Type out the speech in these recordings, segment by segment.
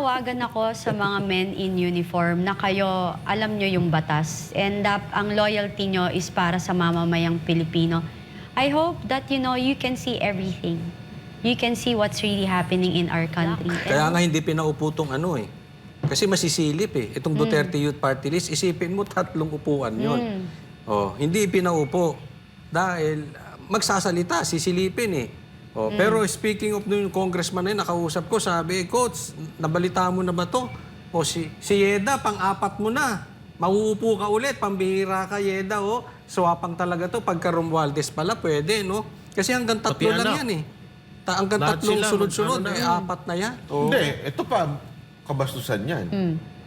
nananawagan ako sa mga men in uniform na kayo alam nyo yung batas and that ang loyalty nyo is para sa mamamayang Pilipino. I hope that you know you can see everything. You can see what's really happening in our country. Kaya nga hindi pinaupo tong ano eh. Kasi masisilip eh. Itong Duterte Youth Party List, isipin mo tatlong upuan yon. Oh, hindi pinaupo. Dahil ah, magsasalita, sisilipin eh. Oh, Pero speaking of yung congressman na yun, nakausap ko, sabi, Coach, nabalita mo na ba to? O si, si Yeda, pang-apat mo na. Mauupo ka ulit, pambihira ka, Yeda, oh. Swapang talaga to. Pagka Romualdez pala, pwede, no? Kasi hanggang tatlo Pati lang anak. yan eh. Ta- hanggang Lahat tatlong sila, sunod-sunod, ano na. eh, apat na yan. Oh. Hindi, ito pa, kabastusan yan.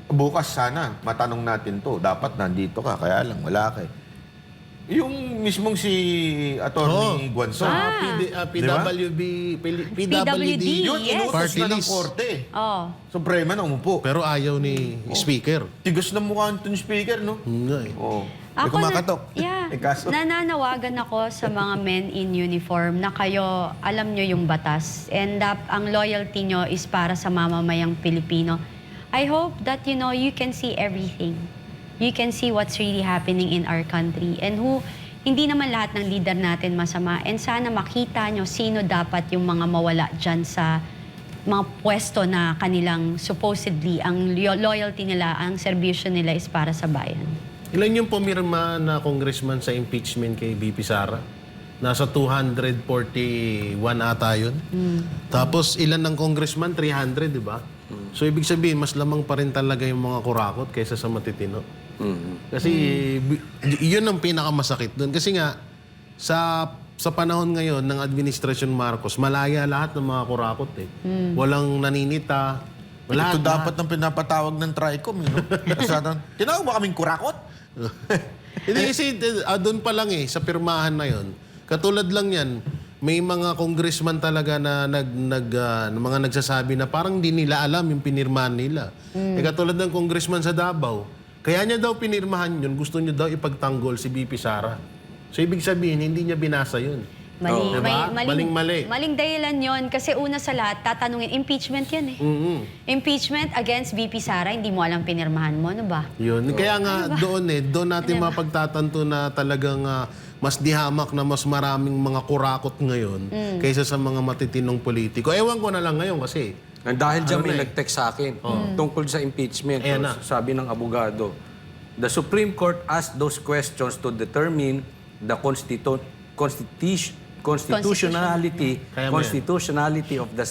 Bukas sana, matanong natin to. Dapat nandito ka, kaya lang wala ka eh. Yung mismong si Atty. Guanzon. Sa PD, ah, PWB, Pili- PWD. Yun, Yes. inutos Party na ng list. korte. Oh. Suprema na umupo. Pero ayaw ni Speaker. Tigas na mukha nitong speaker, no? Yun nga eh. Oo. May Ako kumakatok. Na, yeah. Eh, kaso, Nananawagan ako sa mga men in uniform na kayo alam nyo yung batas and that ang loyalty nyo is para sa mamamayang Pilipino. I hope that you know you can see everything. You can see what's really happening in our country and who hindi naman lahat ng leader natin masama and sana makita nyo sino dapat yung mga mawala dyan sa mga pwesto na kanilang supposedly ang lo- loyalty nila, ang serbisyo nila is para sa bayan. Ilan yung pumirma na congressman sa impeachment kay BP Sara? Nasa 241 ata yun. Tapos ilan ng congressman? 300, di ba? So ibig sabihin, mas lamang pa rin talaga yung mga kurakot kaysa sa matitino. Kasi bi- y- yun ang pinakamasakit doon. Kasi nga, sa sa panahon ngayon ng administrasyon Marcos, malaya lahat ng mga kurakot eh. Walang naninita. Wala ito dapat ang pinapatawag ng TRICOM, eh, no? Tinawag ba kaming kurakot? Hindi kasi uh, doon pa lang eh, sa pirmahan na yon. Katulad lang yan, may mga congressman talaga na nag, nag, ah, na mga nagsasabi na parang di nila alam yung pinirmahan nila. Eh katulad ng congressman sa Davao, kaya niya daw pinirmahan yun, gusto niya daw ipagtanggol si BP Sara. So ibig sabihin, hindi niya binasa yun. Mali, may, Diba? maling, Maling-mali. Maling dahilan yon kasi una sa lahat, tatanungin, impeachment yan eh. mm Impeachment against VP Sara, hindi mo alam pinirmahan mo, ano ba? Yun. Kaya nga doon eh, doon natin mapagtatanto na talagang ah, mas dihamak na mas maraming mga kurakot ngayon kaysa sa mga matitinong politiko. Ewan ko na lang ngayon kasi And dahil dyan may na eh. nag-text sa akin tungkol sa impeachment. Ayan na. sabi ng abogado, the Supreme Court asked those questions to determine the constitu- constitution constitutionality Kaya constitutionality of the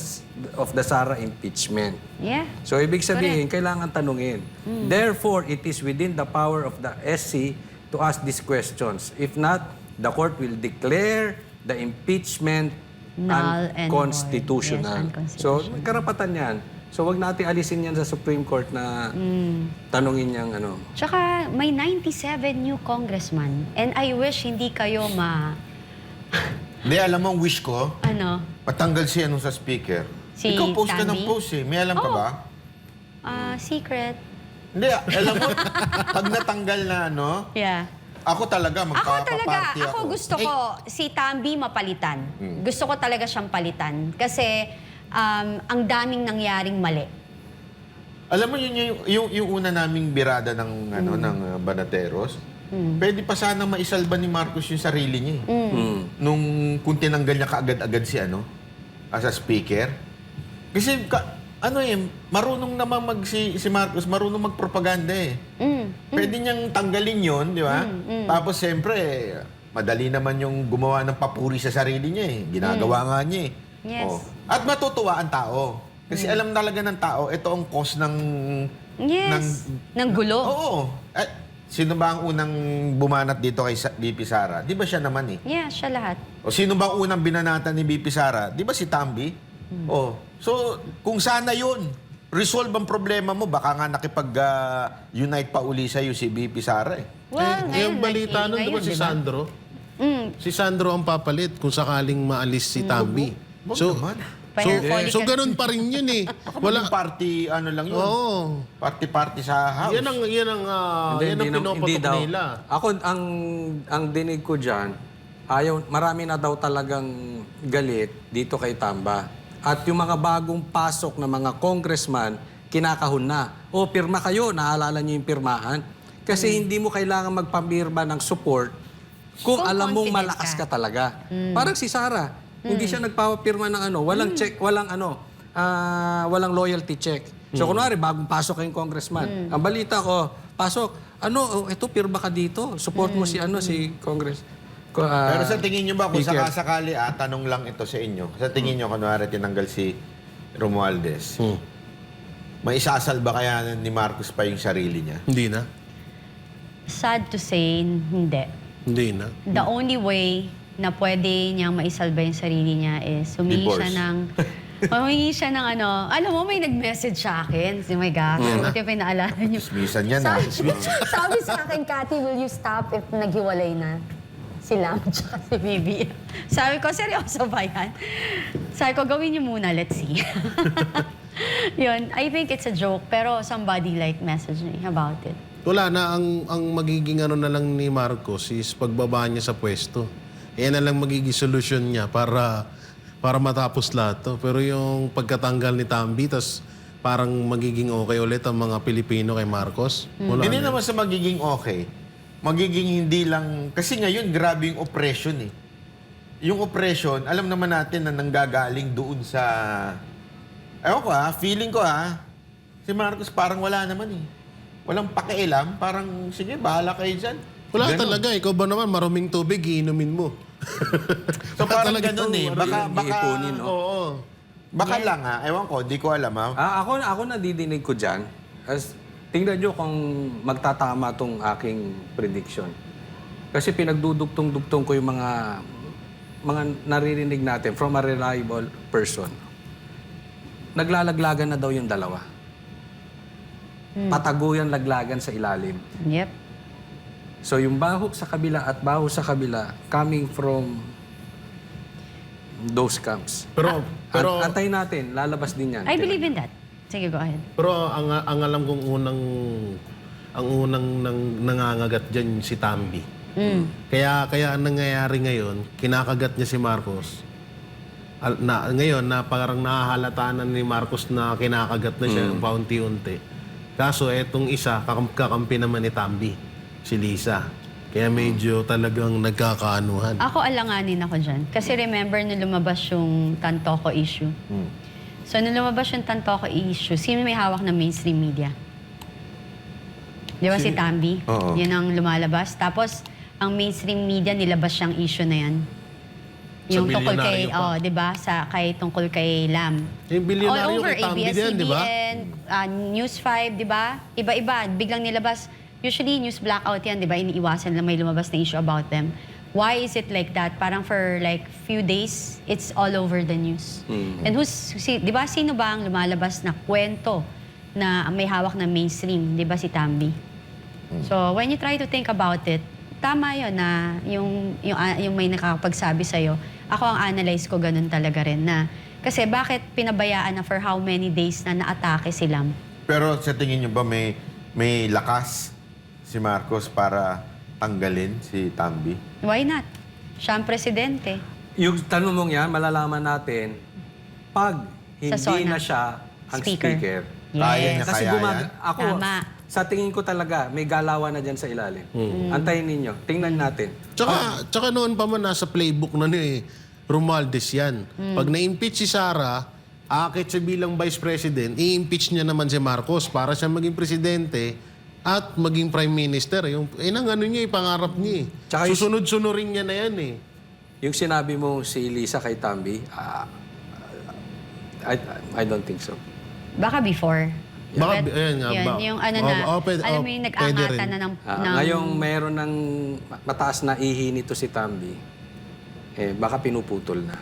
of the Sara impeachment. Yeah. So ibig sabihin, kailangan tanungin. Therefore, it is within the power of the SC to ask these questions. If not, the court will declare the impeachment Null and void. unconstitutional. Yes, unconstitutional. So, karapatan yan. So, wag natin alisin yan sa Supreme Court na tanungin niyang ano. Tsaka may 97 new congressman and I wish hindi kayo ma... Hindi, alam mo ang wish ko, Ano? patanggal siya nung sa speaker. Si Ikaw post ka ng Tammy? post eh. May alam ka Oo. ba? ah secret. Hindi, alam mo, pag natanggal na ano, Yeah. Ako talaga Ako talaga, magpapaparty ako ako. gusto ko si Tambi mapalitan. Gusto ko talaga siyang palitan kasi um, ang daming nangyaring mali. Alam mo yun yung, yung, yung una naming birada ng ano ng uh, Banateros. Pwede pa sana maisalba ni Marcos yung sarili niya. eh. Mm. Nung kung tinanggal niya kaagad-agad si ano as a speaker. Kasi ka, ano eh, marunong naman mag si, si Marcos, marunong magpropaganda eh. Mm. Pwede niyang tanggalin yon, di ba? Tapos siyempre, madali naman yung gumawa ng papuri sa sarili niya eh. Ginagawa nga niya eh. Yes. Oh. At matutuwa ang tao. Kasi alam talaga ng tao, ito ang cause ng... Yes. Ng gulo. Oo. At sino ba ang unang bumanat dito kay BP Sara? Di ba siya naman eh? Yeah, siya lahat. O sino ba ang unang binanatan ni BP Sara? Di ba si Tambi? Oh. So, kung sana yun, resolve ang problema mo, baka nga nakipag-unite pa uli sa'yo si BP Sara eh. Well, eh, yung balita nun, di ba si? Sandro? Mm. Si Sandro ang papalit kung sakaling maalis si Tambi. Wag So, naman. so, folic so ganun pa rin yun eh. Baka Wala. party, ano lang yun. Oo. Party-party sa house. Yan ang, yan ang, ah, yan ang nam- pinopotok daw. nila. Ako, ang, ang dinig ko dyan, ayaw, marami na daw talagang galit dito kay Tamba. At yung mga bagong pasok na mga congressman, kinakahon na. O, pirma kayo, naalala nyo yung pirmahan. Kasi hindi mo kailangan magpapirma ng support kung, Kung alam mong malakas ka. ka talaga. Parang si Sarah, hindi siya nagpapapirma ng ano, walang check, walang ano, ah, walang loyalty check. So kunwari, bagong pasok kayong congressman. Ang balita ko, pasok, ano, oh, ito, pirma ka dito. Support mo si ano, si congress. Ah, Pero sa tingin nyo ba, kung speaker. sakasakali, ah, tanong lang ito sa inyo. Sa tingin nyo, kunwari tinanggal si Romualdez, Hmm. may isasalba kaya ni Marcos pa yung sarili niya? Hindi na. Sad to say, hindi. Hindi na. The only way na pwede niyang maisalba yung sarili niya is humingi siya Divorce. ng... humingi siya ng ano... Alam mo, may nag-message sa akin. Oh my God. Buti pa naalala niyo. Smisan yan ah. Sabi sa akin, Cathy, will you stop if naghiwalay na sila? Tsaka si Bibi. Sabi ko, seryoso ba yan? Sabi ko, gawin niyo muna, let's see. Yun, I think it's a joke, pero somebody like messaged me about it. Wala na, ang, ang magiging ano na lang ni Marcos is pagbaba niya sa pwesto. Yan na lang magiging solusyon niya para para matapos lahat to. Pero yung pagkatanggal ni Tambi, tas parang magiging okay ulit ang mga Pilipino kay Marcos. Wala Hindi na. naman sa magiging okay. Magiging hindi lang... Kasi ngayon, grabe yung oppression eh. Yung oppression, alam naman natin na nanggagaling doon sa... Ewan ko ha, feeling ko ha, si Marcos parang wala naman eh. Walang pakialam, parang sige, bahala kayo dyan. Wala Ganun. talaga. Ikaw ba naman, maruming tubig, iinumin mo. So parang talaga ganun ito, eh. Baka, yun, baka, iipunin, no? oo. Baka lang ha, ewan ko, di ko alam ha. Ah, ako, ako nadidinig ko dyan. As, tingnan nyo kung magtatama tong aking prediction. Kasi pinagdudugtong-dugtong ko yung mga mga naririnig natin from a reliable person. Naglalaglagan na daw yung dalawa. Pataguyan laglagan sa ilalim. Yep. So yung baho sa kabila at baho sa kabila coming from those camps. Pero, pero, An- antayin natin, lalabas din yan. I believe in that. Sige, go ahead. pero ang, ang alam kong unang ang unang nang, nangangagat dyan si Tambi. Kaya kaya ang nangyayari ngayon, kinakagat niya si Marcos. Al- Na, ngayon na parang nahahalata na ni Marcos na kinakagat na siya paunti-unti. Kaso etong isa kakam- kakampi naman ni Tambi, si Lisa. Kaya medyo talagang nagkakaanuhan. Ako alanganin ako dyan. Kasi remember na lumabas yung Tantoko issue. So, nung lumabas yung Tantoko issue, sino may hawak ng mainstream media? Di ba si, Tambi? Oo. Yun ang lumalabas. Tapos, ang mainstream media nilabas siyang issue na yan. Sa Yung tungkol kay, pa. oh, di ba? Sa, kay, tungkol kay Lam. Yung bilyonaryo All over, kay Tambi din, di ba? Uh, News 5, di ba? Iba-iba, biglang nilabas. Usually, news blackout yan, di ba? Iniiwasan lang may lumabas na issue about them. Why is it like that? Parang for like few days, it's all over the news. And who's, si, di ba, sino ba ang lumalabas na kwento na may hawak ng mainstream? Di ba si Tambi? So, when you try to think about it, tama yun na yung, yung, ah, yung may nakakapagsabi sa'yo, ako ang analyze ko ganun talaga rin na, kasi bakit pinabayaan na for how many days na naatake si Lam? Pero sa tingin nyo ba may, may lakas si Marcos para tanggalin si Tambi? Why not? Siya ang presidente. Yung tanong mong yan, malalaman natin pag hindi SONA. na siya ang Speaker. speaker. Kaya niya, Kasi kaya gumag- yan? ako, Tama. sa tingin ko talaga, may galawan na dyan sa ilalim. Antayin ninyo. Tingnan natin. Tsaka, tsaka noon pa man nasa playbook na ni Romualdez yan. Pag na-impeach si Sara, akit siya bilang vice president, i-impeach niya naman si Marcos para siya maging presidente at maging prime minister. Yung, eh, nang ano niya, ipangarap niya eh. Tsaka yung- Susunod-sunurin niya na yan eh. Yung sinabi mo si Lisa kay Tambi, ah, I, I don't think so. Baka before. Baka- But, ayan nga, yun, ba- yung ano oh, na, oh, pwede- alam oh, mo yung pwede nag-angatan rin. na ng, Ah, ng ngayong meron ng mataas na ihi nito si Tambi, eh, baka pinuputol na.